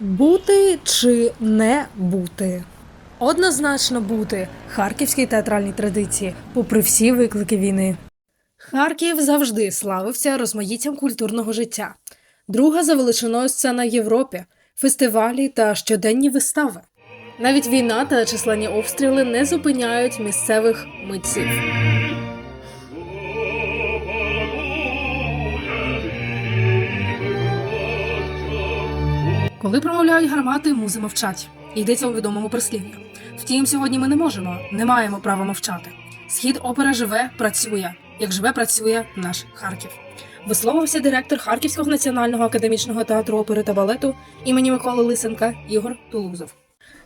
Бути чи не бути? Однозначно бути харківській театральній традиції, попри всі виклики війни. Харків завжди славився розмаїттям культурного життя. Друга за величиною сцена Європі, фестивалі та щоденні вистави. Навіть війна та численні обстріли не зупиняють місцевих митців. Коли промовляють гармати, музи мовчать. Йдеться у відомому прислів'ї. Втім, сьогодні ми не можемо, не маємо права мовчати. Схід опера живе, працює. Як живе, працює наш Харків. Висловився директор Харківського національного академічного театру опери та балету імені Миколи Лисенка Ігор Тулузов.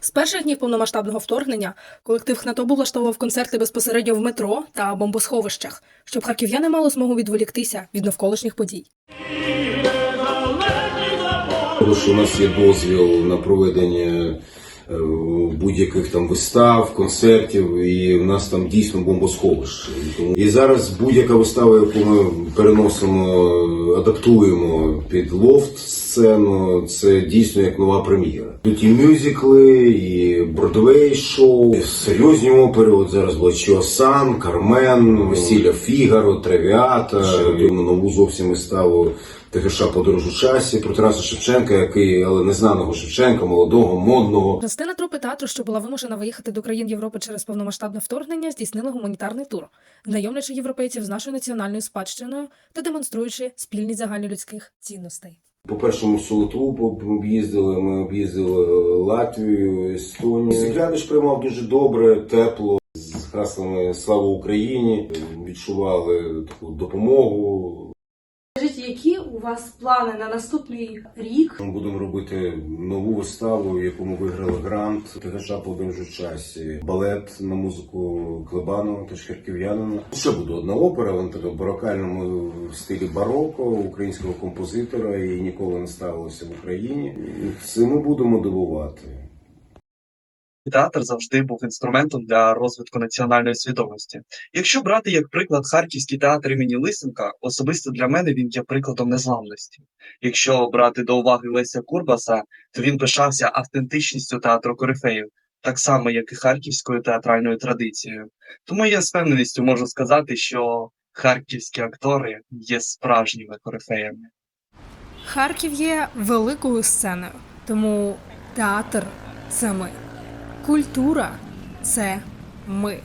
З перших днів повномасштабного вторгнення колектив ХНАТО влаштовував концерти безпосередньо в метро та бомбосховищах, щоб харків'яни мали змогу відволіктися від навколишніх подій. Тому що у нас є дозвіл на проведення е, будь-яких там вистав, концертів, і в нас там дійсно бомбосховище. І І зараз будь-яка вистава, яку ми переносимо, адаптуємо під лофт сцену, це дійсно як нова прем'єра. Тут і мюзикли, і бродвей шоу, і серйозні опери. От зараз була Чіосан, Кармен, Весілля Фігаро, Тревіата. Ще нову зовсім виставу ТГШ подорож у часі про Тараса Шевченка, який, але незнаного Шевченка, молодого, модного. Частина трупи театру, що була вимушена виїхати до країн Європи через повномасштабне вторгнення, здійснила гуманітарний тур, знайомлячи європейців з нашою національною спадщиною та демонструючи спільність загальнолюдських цінностей. По першому солотрупу об'їздили, ми об'їздили Латвію, Естонію. Глядач приймав дуже добре, тепло, з гаслами Слава Україні. Відчували таку допомогу. Які у вас плани на наступний рік? Ми будемо робити нову виставу, в яку ми виграли грант ТГШ подорожу часі, балет на музику Клебанова, теж харків'янина. Ще буде одна опера, вона така в барокальному стилі бароко українського композитора і ніколи не ставилося в Україні. Це ми будемо дивувати. Театр завжди був інструментом для розвитку національної свідомості. Якщо брати як приклад Харківський театр імені Лисенка, особисто для мене він є прикладом незламності. Якщо брати до уваги Леся Курбаса, то він пишався автентичністю театру корифеїв, так само як і харківською театральною традицією. Тому я з певненістю можу сказати, що харківські актори є справжніми корифеями. Харків є великою сценою, тому театр це ми. Культура це ми.